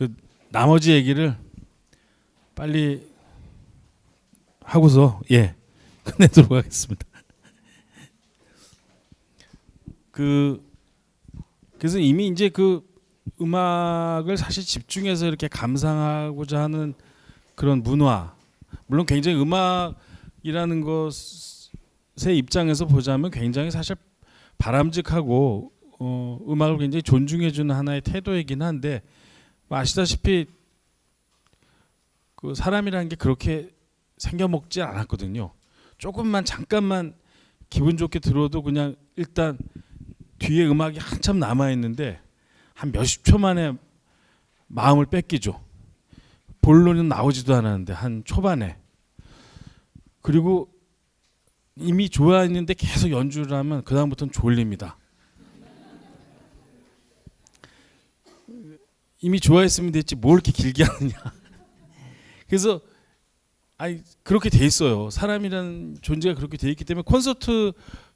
그 나머지 얘기를 빨리 하고서 예 끝내도록 하겠습니다. 그 그래서 이미 이제 그 음악을 사실 집중해서 이렇게 감상하고자 하는 그런 문화 물론 굉장히 음악이라는 것의 입장에서 보자면 굉장히 사실 바람직하고 어, 음악을 굉장히 존중해주는 하나의 태도이긴 한데 뭐 아시다시피 그 사람이라는 게 그렇게 생겨 먹지 않았거든요. 조금만 잠깐만 기분 좋게 들어도 그냥 일단 뒤에 음악이 한참 남아 있는데 한 몇십 초 만에 마음을 뺏기죠. 본론은 나오지도 않았는데 한 초반에 그리고 이미 좋아했는데 계속 연주를 하면 그 다음부터는 졸립니다. 이미 좋아했으면 됐지 뭘 이렇게 길게 하느냐. 그래서 아니 그렇게 돼 있어요. 사람이라는 존재가 그렇게 돼 있기 때문에 콘서트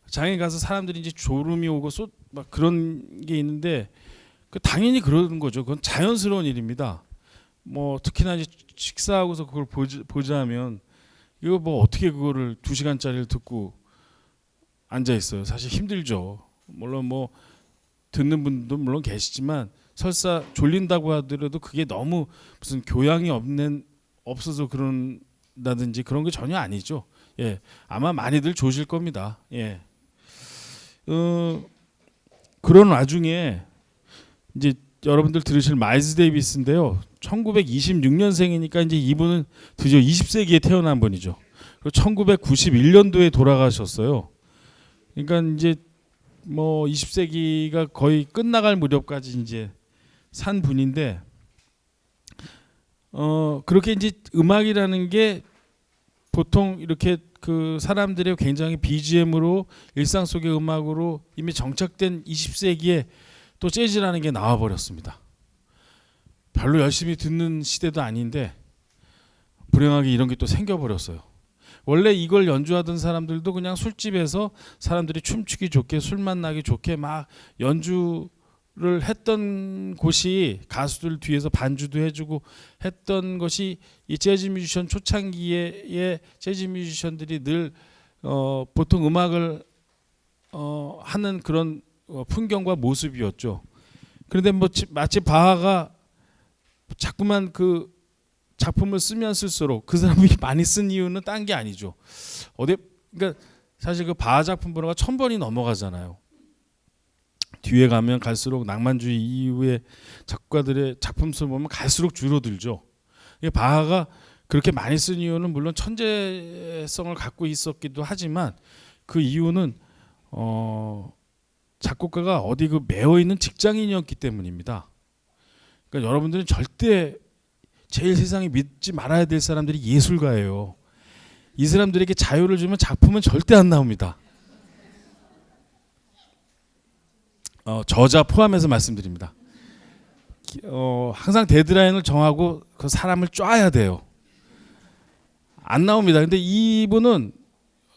장에 가서 사람들이 이제 졸음이 오고 쏟, 막 그런 게 있는데 그 당연히 그러는 거죠. 그건 자연스러운 일입니다. 뭐 특히나 이제 식사하고서 그걸 보자, 보자면 이거 뭐 어떻게 그거를 두 시간짜리를 듣고 앉아 있어요. 사실 힘들죠. 물론 뭐 듣는 분도 물론 계시지만 설사 졸린다고 하더라도 그게 너무 무슨 교양이 없는 없어서 그런다든지 그런 게 전혀 아니죠. 예, 아마 많이들 조실 겁니다. 예, 어, 그런 와중에 이제 여러분들 들으실 마일스 데이비스인데요. 1926년생이니까 이제 이분은 드디어 20세기에 태어난 분이죠. 그리고 1991년도에 돌아가셨어요. 그러니까 이제 뭐 20세기가 거의 끝나갈 무렵까지 이제 산 분인데 어 그렇게 이제 음악이라는 게 보통 이렇게 그 사람들의 굉장히 BGM으로 일상 속의 음악으로 이미 정착된 20세기에 또 재즈라는 게 나와 버렸습니다. 별로 열심히 듣는 시대도 아닌데 불행하게 이런 게 또 생겨 버렸어요. 원래 이걸 연주하던 사람들도 그냥 술집에서 사람들이 춤추기 좋게 술 만나기 좋게 막 연주 를 했던 곳이 가수들 뒤에서 반주도 해주고 했던 것이 이 재즈 뮤지션 초창기에 재즈 뮤지션들이 늘 어, 보통 음악을 어, 하는 그런 어, 풍경과 모습이었죠. 그런데 뭐 지- 마치 바하가 자꾸만 그 작품을 쓰면 쓸수록 그 사람이 많이 쓴 이유는 딴 게 아니죠. 어디 그러니까 사실 그 바하 작품 번호가 천 번이 넘어가잖아요. 뒤에 가면 갈수록 낭만주의 이후의 작가들의 작품 수 보면 갈수록 줄어들죠. 바하가 그렇게 많이 쓴 이유는 물론 천재성을 갖고 있었기도 하지만 그 이유는 어 작곡가가 어디 그 매어 있는 직장인이었기 때문입니다. 그러니까 여러분들은 절대 제일 세상에 믿지 말아야 될 사람들이 예술가예요. 이 사람들에게 자유를 주면 작품은 절대 안 나옵니다. 어, 저자 포함해서 말씀드립니다. 기- 어, 항상 데드라인을 정하고 그 사람을 쫙야 돼요. 안 나옵니다. 근데 이분은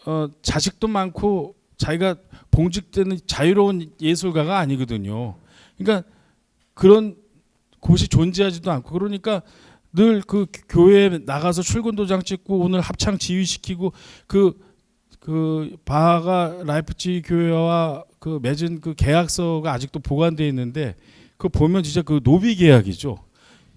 어, 자식도 많고 자기가 봉직되는 자유로운 예술가가 아니거든요. 그러니까 그런 곳이 존재하지도 않고 그러니까 늘 그 교회에 나가서 출근 도장 찍고 오늘 합창 지휘시키고 그 그 바하가 라이프치 교회와 그 맺은 그 계약서가 아직도 보관돼 있는데 그거 보면 진짜 그 노비 계약이죠.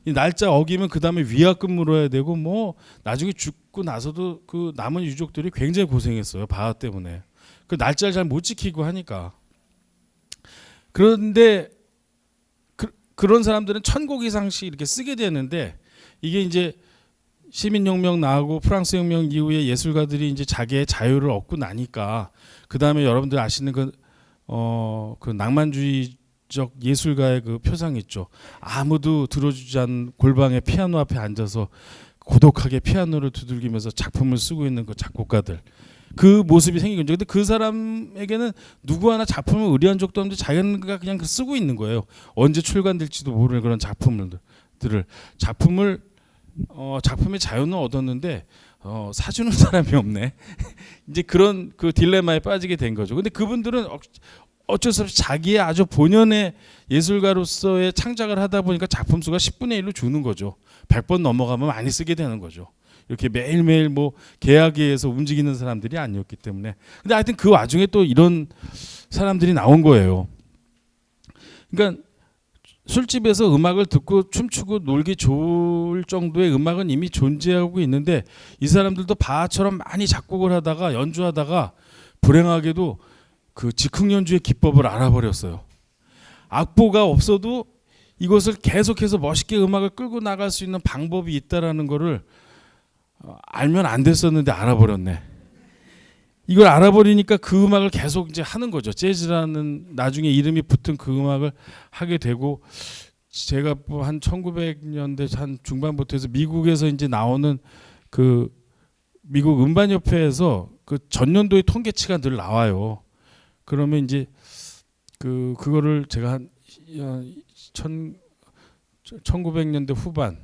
이 날짜 어기면 그 다음에 위약금 물어야 되고 뭐 나중에 죽고 나서도 그 남은 유족들이 굉장히 고생했어요 바하 때문에 그 날짜를 잘 못 지키고 하니까 그런데 그, 그런 사람들은 천곡 이상씩 이렇게 쓰게 되는데 이게 이제 시민혁명 나고 프랑스 혁명 이후에 예술가들이 이제 자기의 자유를 얻고 나니까 그 다음에 여러분들 아시는 그, 어, 그 낭만주의적 예술가의 그 표상 있죠. 아무도 들어주지 않은 골방에 피아노 앞에 앉아서 고독하게 피아노를 두들기면서 작품을 쓰고 있는 그 작곡가들. 그 모습이 생긴 거죠. 근데 그 사람에게는 누구 하나 작품을 의뢰한 적도 없는데 자기가 그냥 그 쓰고 있는 거예요. 언제 출간될지도 모르는 그런 작품들을 작품을 어, 작품의 자유는 얻었는데 어, 사주는 사람이 없네. 이제 그런 그 딜레마에 빠지게 된 거죠. 근데 그분들은 어, 어쩔 수 없이 자기의 아주 본연의 예술가로서의 창작을 하다 보니까 작품 수가 10분의 1로 주는 거죠. 100번 넘어가면 많이 쓰게 되는 거죠. 이렇게 매일매일 뭐 계약에 의해서 움직이는 사람들이 아니었기 때문에. 근데 하여튼 그 와중에 또 이런 사람들이 나온 거예요. 그러니까 술집에서 음악을 듣고 춤추고 놀기 좋을 정도의 음악은 이미 존재하고 있는데 이 사람들도 바처럼 많이 작곡을 하다가 연주하다가 불행하게도 그 즉흥 연주의 기법을 알아버렸어요. 악보가 없어도 이것을 계속해서 멋있게 음악을 끌고 나갈 수 있는 방법이 있다라는 거를 어, 알면 안 됐었는데 알아버렸네. 이걸 알아버리니까 그 음악을 계속 이제 하는 거죠. 재즈라는 나중에 이름이 붙은 그 음악을 하게 되고 제가 뭐한 1900년대 한 중반부터 해서 미국에서 이제 나오는 그 미국 음반 협회에서 그 전년도의 통계치가 늘 나와요. 그러면 이제 그 그거를 제가 한 천, 1900년대 후반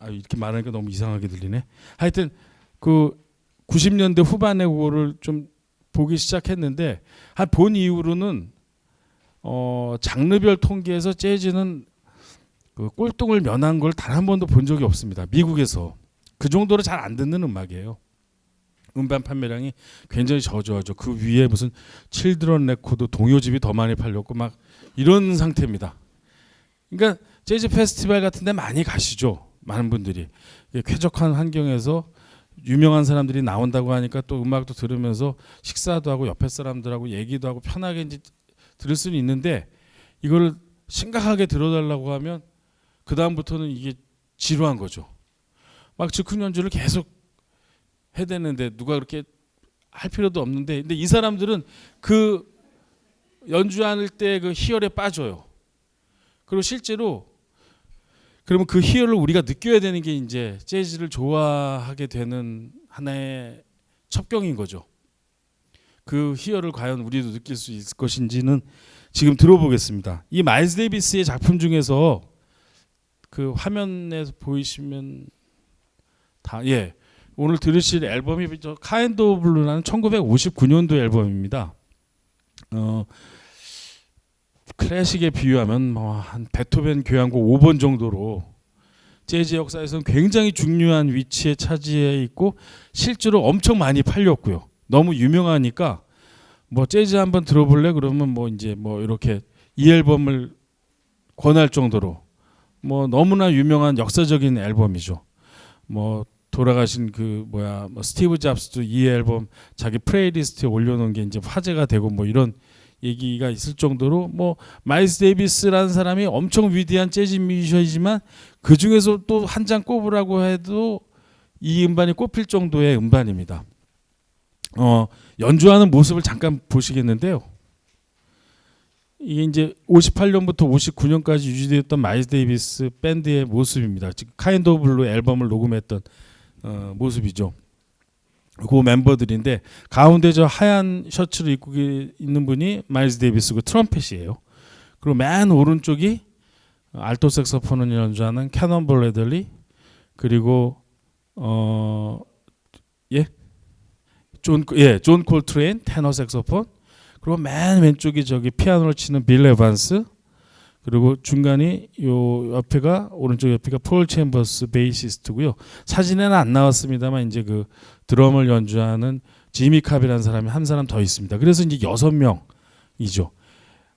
아 이렇게 말하니까 너무 이상하게 들리네. 하여튼 그 90년대 후반에 그거를 좀 보기 시작했는데 한 본 이후로는 어 장르별 통계에서 재즈는 그 꼴등을 면한 걸 단 한 번도 본 적이 없습니다. 미국에서 그 정도로 잘 안 듣는 음악이에요. 음반 판매량이 굉장히 저조하죠. 그 위에 무슨 칠드런 레코드 동요집이 더 많이 팔렸고 막 이런 상태입니다. 그러니까 재즈 페스티벌 같은 데 많이 가시죠. 많은 분들이 쾌적한 환경에서 유명한 사람들이 나온다고 하니까 또 음악도 들으면서 식사도 하고 옆에 사람들하고 얘기도 하고 편하게 이제 들을 수는 있는데 이거를 심각하게 들어달라고 하면 그 다음부터는 이게 지루한 거죠. 막 즉흥 연주를 계속 해야 되는데 누가 그렇게 할 필요도 없는데 근데 이 사람들은 그 연주할 때그 희열에 빠져요. 그리고 실제로 그러면 그 희열을 우리가 느껴야 되는 게 이제 재즈를 좋아하게 되는 하나의 첩경인 거죠. 그 희열을 과연 우리도 느낄 수 있을 것인지는 지금 들어보겠습니다. 이 마일스 데이비스의 작품 중에서 그 화면에서 보이시면 다 예. 오늘 들으실 앨범이 저 오브 블루라는 1959년도 앨범입니다. 어 클래식에 비유하면 뭐 한 베토벤 교향곡 5번 정도로 재즈 역사에서는 굉장히 중요한 위치에 차지해 있고 실제로 엄청 많이 팔렸고요. 너무 유명하니까 뭐 재즈 한번 들어볼래 그러면 뭐 이제 뭐 이렇게 이 앨범을 권할 정도로 뭐 너무나 유명한 역사적인 앨범이죠. 뭐 돌아가신 그 뭐야 뭐 스티브 잡스도 이 앨범 자기 플레이리스트에 올려놓은 게 이제 화제가 되고 뭐 이런 얘기가 있을 정도로 뭐 마일스 데이비스라는 사람이 엄청 위대한 재즈 뮤지션이지만 그 중에서 또 한 장 꼽으라고 해도 이 음반이 꼽힐 정도의 음반입니다. 어 연주하는 모습을 잠깐 보시겠는데요. 이게 이제 58년부터 59년까지 유지되었던 마일스 데이비스 밴드의 모습입니다. 즉 카인드 오브 블루 앨범을 녹음했던 어, 모습이죠. 그 멤버들인데 가운데 저 하얀 셔츠를 입고 계- 있는 분이 마일스 데이비스고 트럼펫이에요. 그리고 맨 오른쪽이 알토 색소폰을 연주하는 캐논볼 레들리 그리고 어 예? 존 예, 존 콜트레인 테너 색소폰 그리고 맨 왼쪽이 저기 피아노를 치는 빌 에반스 그리고 중간이 요 옆에가 오른쪽 옆에가 폴 챔버스 베이시스트고요. 사진에는 안 나왔습니다만 이제 그 드럼을 연주하는 지미 캅이라는 사람이 한 사람 더 있습니다. 그래서 이제 여섯 명이죠.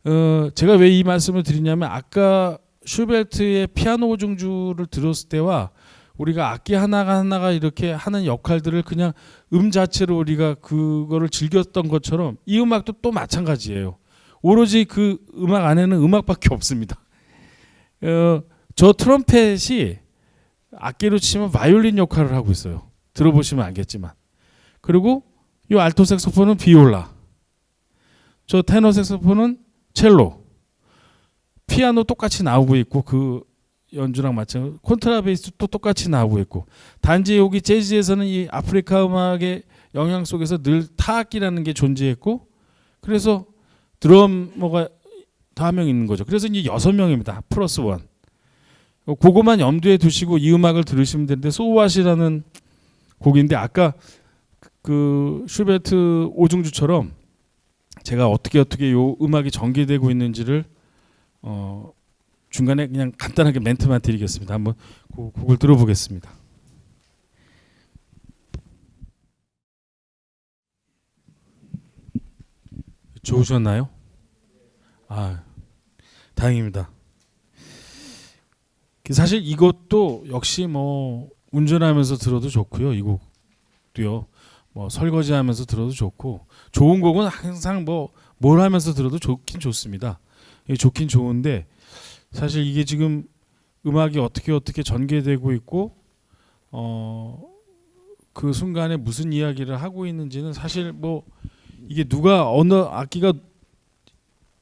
어, 제가 왜 이 말씀을 드리냐면 아까 슈베르트의 피아노 오중주를 들었을 때와 우리가 악기 하나가 하나가 이렇게 하는 역할들을 그냥 음 자체로 우리가 그거를 즐겼던 것처럼 이 음악도 또 마찬가지예요. 오로지 그 음악 안에는 음악밖에 없습니다. 어, 저 트럼펫이 악기로 치면 바이올린 역할을 하고 있어요. 들어보시면 알겠지만. 그리고 이 알토 색소폰은 비올라. 저 테너 색소폰은 첼로. 피아노 똑같이 나오고 있고 그 연주랑 마찬가지. 콘트라베이스도 똑같이 나오고 있고. 단지 여기 재즈에서는 이 아프리카 음악의 영향 속에서 늘 타악기라는 게 존재했고 그래서 드러머가 더한명 있는 거죠. 그래서 이제 여섯 명입니다. 플러스 원. 어, 그거만 염두에 두시고 이 음악을 들으시면 되는데 소왓이라는 곡인데 아까 그 슈베트 오중주처럼 제가 어떻게 어떻게 요 음악이 전개되고 있는지를 어 중간에 그냥 간단하게 멘트만 드리겠습니다. 한번 그 곡을 들어보겠습니다. 좋으셨나요? 아, 다행입니다. 그 사실 이것도 역시 뭐 운전하면서 들어도 좋고요. 이 곡도요. 뭐 설거지하면서 들어도 좋고 좋은 곡은 항상 뭐 뭘 하면서 들어도 좋긴 좋습니다. 예, 좋긴 좋은데 사실 이게 지금 음악이 어떻게 어떻게 전개되고 있고 어 그 순간에 무슨 이야기를 하고 있는지는 사실 뭐 이게 누가 어느 악기가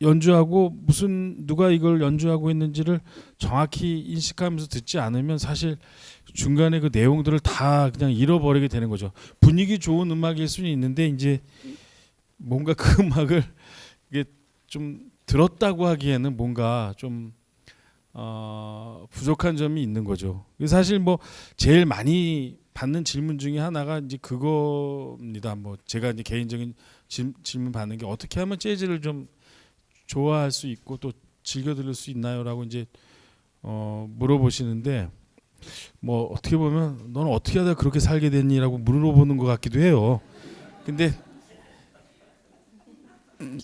연주하고 무슨 누가 이걸 연주하고 있는지를 정확히 인식하면서 듣지 않으면 사실 중간에 그 내용들을 다 그냥 잃어버리게 되는 거죠. 분위기 좋은 음악일 수는 있는데 이제 뭔가 그 음악을 이게 좀 들었다고 하기에는 뭔가 좀 어, 부족한 점이 있는 거죠. 사실 뭐 제일 많이 받는 질문 중에 하나가 이제 그겁니다. 뭐 제가 이제 개인적인 질, 질문 받는 게 어떻게 하면 재즈를 좀 좋아할 수 있고 또 즐겨 들을 수 있나요라고 이제 어, 물어보시는데 뭐 어떻게 보면 너는 어떻게 하다 그렇게 살게 됐니라고 물어보는 것 같기도 해요. 근데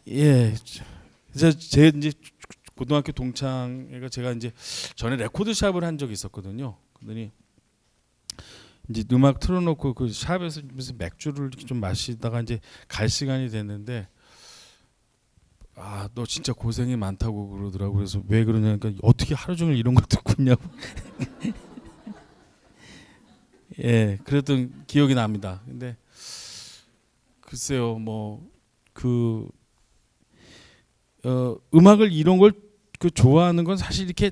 예, 제, 제 이제 고등학교 동창회가 제가 이제 전에 레코드 샵을 한 적이 있었거든요. 그러더니 이제 음악 틀어놓고 그 샵에서 무슨 맥주를 이렇게 좀 마시다가 이제 갈 시간이 됐는데 아 너 진짜 고생이 많다고 그러더라고. 그래서 왜 그러냐니까 어떻게 하루 종일 이런 거 듣고 있냐고. 예 그랬던 기억이 납니다. 근데 글쎄요 뭐그 어, 음악을 이런 걸 그 좋아하는 건 사실 이렇게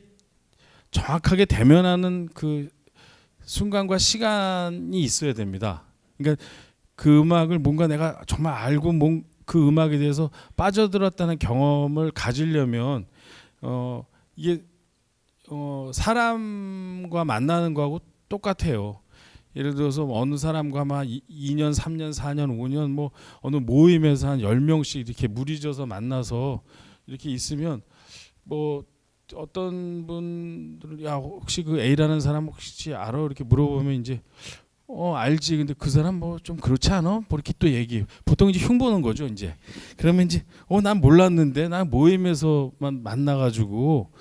정확하게 대면하는 그 순간과 시간이 있어야 됩니다. 그러니까 그 음악을 뭔가 내가 정말 알고 뭔, 그 음악에 대해서 빠져들었다는 경험을 가지려면 어 이게 어 사람과 만나는 거하고 똑같아요. 예를 들어서 어느 사람과 막 2년, 3년, 4년, 5년 뭐 어느 모임에서 한 10명씩 이렇게 무리져서 만나서 이렇게 있으면 뭐 어떤 분들은 야 혹시 그 A라는 사람 혹시 알아? 이렇게 물어보면 이제 어 알지. 근데 그 사람 뭐 좀 그렇지 않아? 뭐 이렇게 또 얘기. 보통 이제 흉 보는 거죠 이제. 그러면 이제 어 난 몰랐는데 난 모임에서만 만나가지고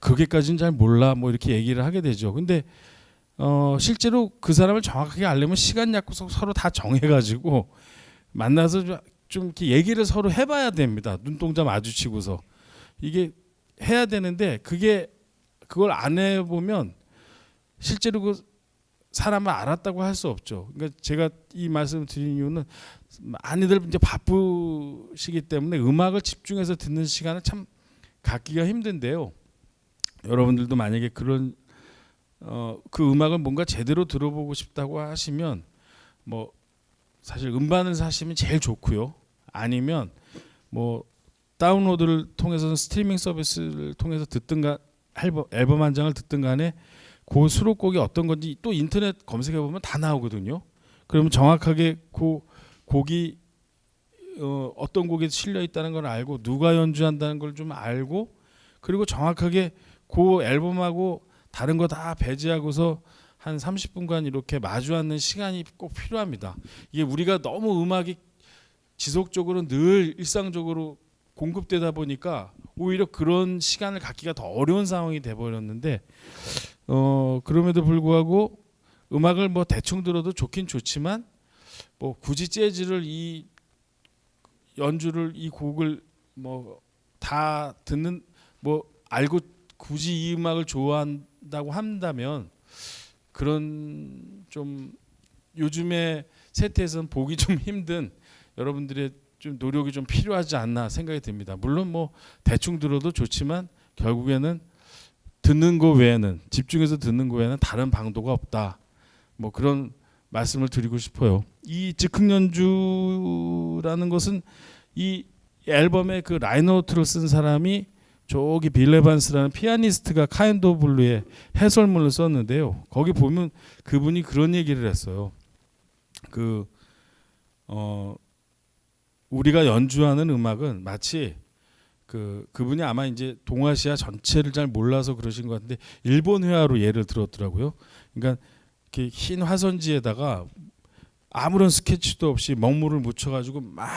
그게까지는 잘 몰라. 뭐 이렇게 얘기를 하게 되죠. 근데 어 실제로 그 사람을 정확하게 알려면 시간 약속 서로 다 정해가지고 만나서 좀 이렇게 얘기를 서로 해봐야 됩니다. 눈동자 마주치고서. 이게 해야 되는데 그게 그걸 안 해보면 실제로 그 사람을 알았다고 할 수 없죠. 그러니까 제가 이 말씀을 드린 이유는 많이들 이제 바쁘시기 때문에 음악을 집중해서 듣는 시간을 참 갖기가 힘든데요. 여러분들도 만약에 그런 어, 그 음악을 뭔가 제대로 들어보고 싶다고 하시면 뭐 사실 음반을 사시면 제일 좋고요. 아니면 뭐 다운로드를 통해서 스트리밍 서비스를 통해서 듣든가 앨범, 앨범 한 장을 듣든 간에 그 수록곡이 어떤 건지 또 인터넷 검색해 보면 다 나오거든요. 그러면 정확하게 그 곡이 어, 어떤 곡에 실려 있다는 걸 알고 누가 연주한다는 걸 좀 알고 그리고 정확하게 그 앨범하고 다른 거 다 배제하고서 한 30분간 이렇게 마주 앉는 시간이 꼭 필요합니다. 이게 우리가 너무 음악이 지속적으로 늘 일상적으로 공급되다 보니까 오히려 그런 시간을 갖기가 더 어려운 상황이 돼 버렸는데 어 그럼에도 불구하고 음악을 뭐 대충 들어도 좋긴 좋지만 뭐 굳이 재즈를 이 연주를 이 곡을 뭐 다 듣는 뭐 알고 굳이 이 음악을 좋아한다고 한다면 그런 좀 요즘의 세태에서는 보기 좀 힘든 여러분들의 좀 노력이 좀 필요하지 않나 생각이 듭니다. 물론 뭐 대충 들어도 좋지만 결국에는 듣는 거 외에는 집중해서 듣는 거 외에는 다른 방도가 없다. 뭐 그런 말씀을 드리고 싶어요. 이 즉흥 연주라는 것은 이 앨범에 그 라이노트를 쓴 사람이 저기 빌 에반스라는 피아니스트가 오브 블루의 해설문을 썼는데요. 거기 보면 그분이 그런 얘기를 했어요. 그 어, 우리가 연주하는 음악은 마치 그 그분이 아마 이제 동아시아 전체를 잘 몰라서 그러신 것 같은데 일본 회화로 예를 들었더라고요. 그러니까 이렇게 흰 화선지에다가 아무런 스케치도 없이 먹물을 묻혀가지고 막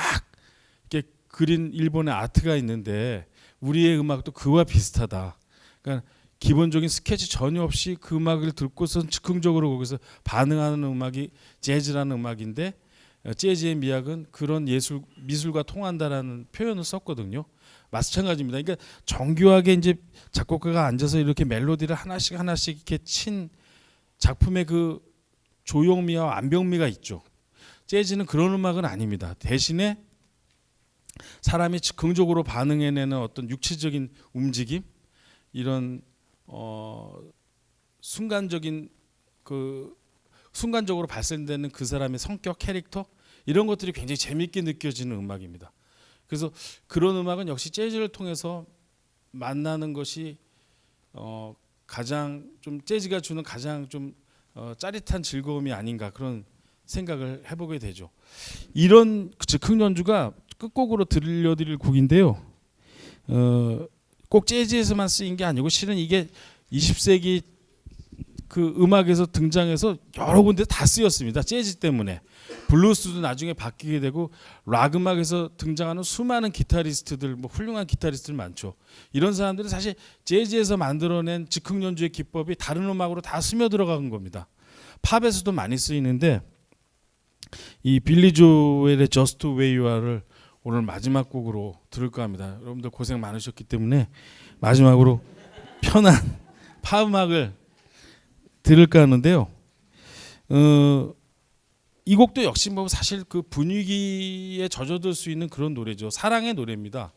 이렇게 그린 일본의 아트가 있는데 우리의 음악도 그와 비슷하다. 그러니까 기본적인 스케치 전혀 없이 그 음악을 듣고선 즉흥적으로 거기서 반응하는 음악이 재즈라는 음악인데 어, 재즈의 미학은 그런 예술 미술과 통한다라는 표현을 썼거든요. 마찬가지입니다. 그러니까 정교하게 이제 작곡가가 앉아서 이렇게 멜로디를 하나씩 하나씩 이렇게 친 작품의 그 조용미와 완벽미가 있죠. 재즈는 그런 음악은 아닙니다. 대신에 사람이 즉흥적으로 반응해내는 어떤 육체적인 움직임 이런 어 순간적인 그 순간적으로 발생되는 그 사람의 성격 캐릭터 이런 것들이 굉장히 재밌게 느껴지는 음악입니다. 그래서 그런 음악은 역시 재즈를 통해서 만나는 것이 어 가장 좀 재즈가 주는 가장 좀 어, 짜릿한 즐거움이 아닌가 그런 생각을 해보게 되죠. 이런 즉흥 연주가 끝곡으로 들려드릴 곡인데요. 어, 꼭 재즈에서만 쓰인 게 아니고 실은 이게 20세기 그 음악에서 등장해서 여러 군데 다 쓰였습니다. 재즈 때문에 블루스도 나중에 바뀌게 되고 락 음악에서 등장하는 수많은 기타리스트들 뭐 훌륭한 기타리스트들 많죠. 이런 사람들은 사실 재즈에서 만들어낸 즉흥 연주의 기법이 다른 음악으로 다 스며 들어간 겁니다. 팝에서도 많이 쓰이는데 이 빌리 조엘의 You Are를 오늘 마지막 곡으로 들을까 합니다. 여러분들 고생 많으셨기 때문에 마지막으로 편한 팝 음악을 들을까 하는데요. 어, 이 곡도 역시 뭐 사실 그 분위기에 젖어들 수 있는 그런 노래죠. 사랑의 노래입니다.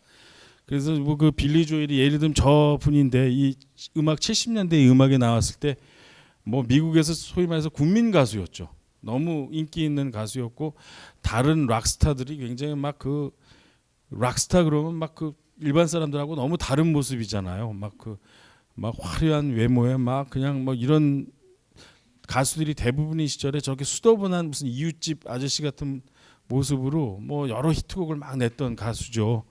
그래서 뭐 그 빌리 조엘이 예를 들면 저 분인데 이 음악 70년대 음악에 나왔을 때 뭐 미국에서 소위 말해서 국민 가수였죠. 너무 인기 있는 가수였고 다른 락스타들이 굉장히 막 그 락스타 그러면 막 그 일반 사람들하고 너무 다른 모습이잖아요. 막 그막 화려한 외모에 막 그냥 뭐 이런 가수들이 대부분이 시절에 저렇게 수더분한 무슨 이웃집 아저씨 같은 모습으로 뭐 여러 히트곡을 막 냈던 가수죠.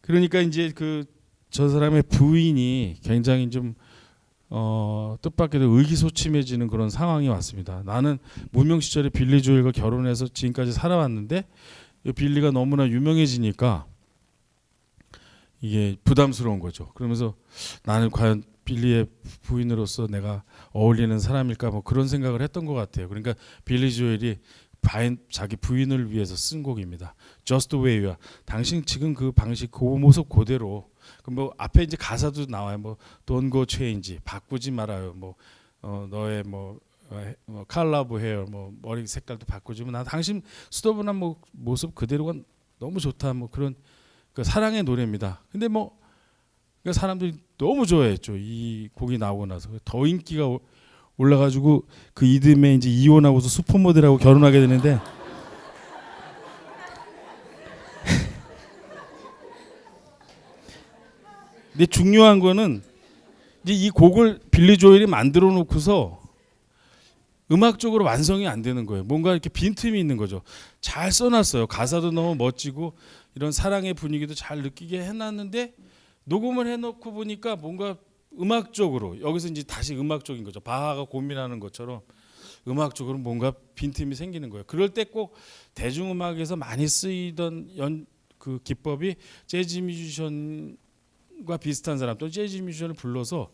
그러니까 이제 그 저 사람의 부인이 굉장히 좀 어, 뜻밖에도 의기소침해지는 그런 상황이 왔습니다. 나는 무명 시절에 빌리 조엘과 결혼해서 지금까지 살아왔는데 이 빌리가 너무나 유명해지니까 이게 부담스러운 거죠. 그러면서 나는 과연 빌리의 부인으로서 내가 어울리는 사람일까 뭐 그런 생각을 했던 것 같아요. 그러니까 빌리 조엘이 바인 자기 부인을 위해서 쓴 곡입니다. Just the way you are. 당신 지금 그 방식 그 모습 그대로 그뭐 앞에 이제 가사도 나와요. 뭐 Don't go change. 바꾸지 말아요. 뭐 어, 너의 뭐 어, 뭐 칼라브 헤어 뭐 머리 색깔도 바꾸지만 나 당신 수더분한 뭐 모습 그대로가 너무 좋다. 뭐 그런 그 사랑의 노래입니다. 근데 뭐 그러니까 사람들이 너무 좋아했죠. 이 곡이 나오고 나서 더 인기가 오- 올라가지고 그 이듬해 이제 이혼하고서 슈퍼모델하고 결혼하게 되는데 근데 중요한 거는 이제 이 곡을 빌리 조엘이 만들어 놓고서 음악적으로 완성이 안 되는 거예요. 뭔가 이렇게 빈틈이 있는 거죠. 잘 써놨어요. 가사도 너무 멋지고 이런 사랑의 분위기도 잘 느끼게 해놨는데 녹음을 해놓고 보니까 뭔가 음악적으로 여기서 이제 다시 음악적인 거죠. 바하가 고민하는 것처럼 음악적으로 뭔가 빈틈이 생기는 거예요. 그럴 때 꼭 대중음악에서 많이 쓰이던 연 그 기법이 재즈 뮤지션과 비슷한 사람 또 재즈 뮤지션을 불러서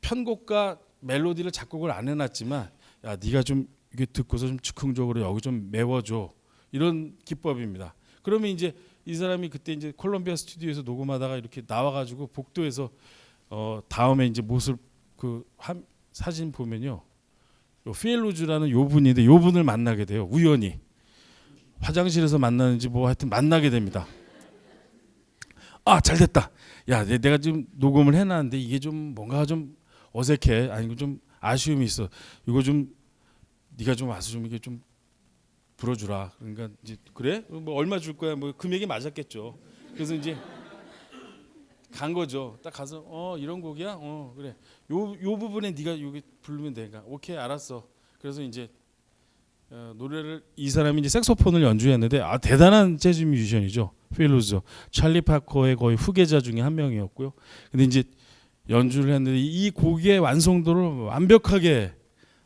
편곡과 멜로디를 작곡을 안 해놨지만 야 네가 좀 이게 듣고서 좀 즉흥적으로 여기 좀 메워줘 이런 기법입니다. 그러면 이제 이 사람이 그때 이제 콜롬비아 스튜디오에서 녹음하다가 이렇게 나와가지고 복도에서 어 다음에 이제 모습 그 한, 사진 보면요, 요 피엘로즈라는 요 분인데 요 분을 만나게 돼요 우연히 화장실에서 만나는지 뭐 하여튼 만나게 됩니다. 아 잘됐다. 야 내- 내가 지금 녹음을 해놨는데 이게 좀 뭔가 좀 어색해 아니고 좀 아쉬움이 있어. 이거 좀 네가 좀 와서 좀 이게 좀 불어주라. 그러니까 이제 그래? 뭐 얼마 줄 거야? 뭐 금액이 맞았겠죠. 그래서 이제 간 거죠. 딱 가서 어 이런 곡이야? 어 그래. 요 요 부분에 네가 여기 부르면 돼. 그러니까 오케이 알았어. 그래서 이제 어, 노래를 이 사람이 이제 색소폰을 연주했는데 아 대단한 재즈 뮤지션이죠. 필로즈 찰리 파커의 거의 후계자 중에 한 명이었고요. 근데 이제 연주를 했는데 이 곡의 완성도를 완벽하게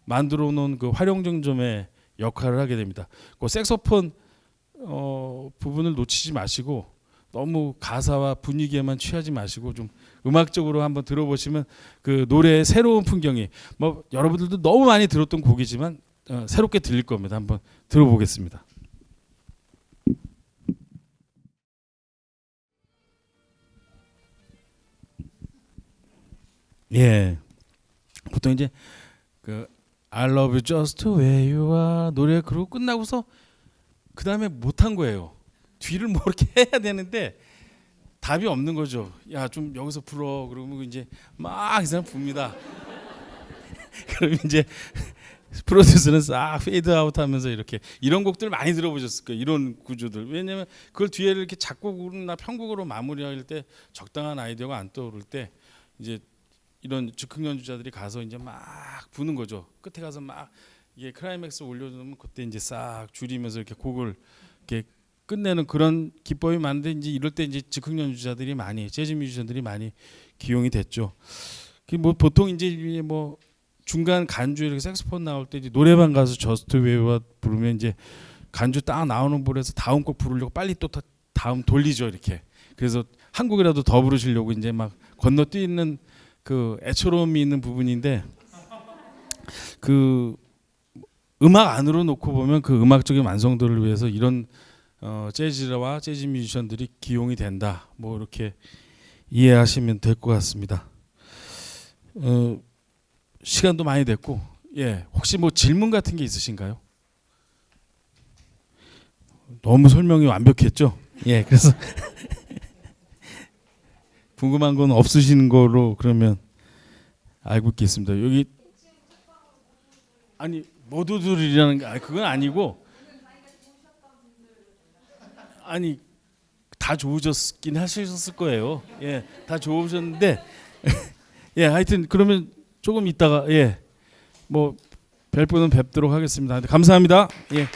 만들어 놓은 그 활용정점의 역할을 하게 됩니다. 그 색소폰 어, 부분을 놓치지 마시고 너무 가사와 분위기에만 취하지 마시고 좀 음악적으로 한번 들어보시면 그 노래의 새로운 풍경이 뭐 여러분들도 너무 많이 들었던 곡이지만 어, 새롭게 들릴 겁니다. 한번 들어보겠습니다. 예. 보통 이제 그 I love you just the way you are 노래 그러고 끝나고서 그 다음에 못한 거예요. 뒤를 뭐 이렇게 해야 되는데 답이 없는 거죠. 야 좀 여기서 불어 그러면 이제 막 이 사람 붑니다. 그럼 이제 프로듀서는 싹 페이드 아웃 하면서 이렇게 이런 곡들 많이 들어보셨을 거예요. 이런 구조들. 왜냐면 그걸 뒤에 이렇게 작곡이나 편곡으로 마무리할 때 적당한 아이디어가 안 떠오를 때 이제 이런 즉흥 연주자들이 가서 이제 막 부는 거죠. 끝에 가서 막 이게 클라이맥스 올려주면 그때 이제 싹 줄이면서 이렇게 곡을 이렇게 끝내는 그런 기법이 많은데 이제 이럴 때 이제 즉흥 연주자들이 많이 재즈 뮤지션들이 많이 기용이 됐죠. 그뭐 보통 이제 뭐 중간 간주 이렇게 색소폰 나올 때 이제 노래방 가서 저스트 웨이와 부르면 이제 간주 딱 나오는 볼에서 다음 곡 부르려고 빨리 또 다- 다음 돌리죠 이렇게. 그래서 한 곡이라도 더 부르시려고 이제 막 건너뛰는 그 애처로움이 있는 부분인데 그 음악 안으로 놓고 보면 그 음악적인 완성도를 위해서 이런 어, 재즈와 재즈 뮤지션들이 기용이 된다. 뭐 이렇게 이해하시면 될 것 같습니다. 어, 시간도 많이 됐고, 예, 혹시 뭐 질문 같은 게 있으신가요? 너무 설명이 완벽했죠. 예, 그래서 궁금한 건 없으신 거로 그러면 알고 있겠습니다. 여기 아니 모두들이라는 게 아니, 그건 아니고 아니 다 좋으셨긴 하셨을 거예요. 예, 다 좋으셨는데 예, 하여튼 그러면 조금 있다가 예, 뭐 뵐 분은 뵙도록 하겠습니다. 감사합니다. 예.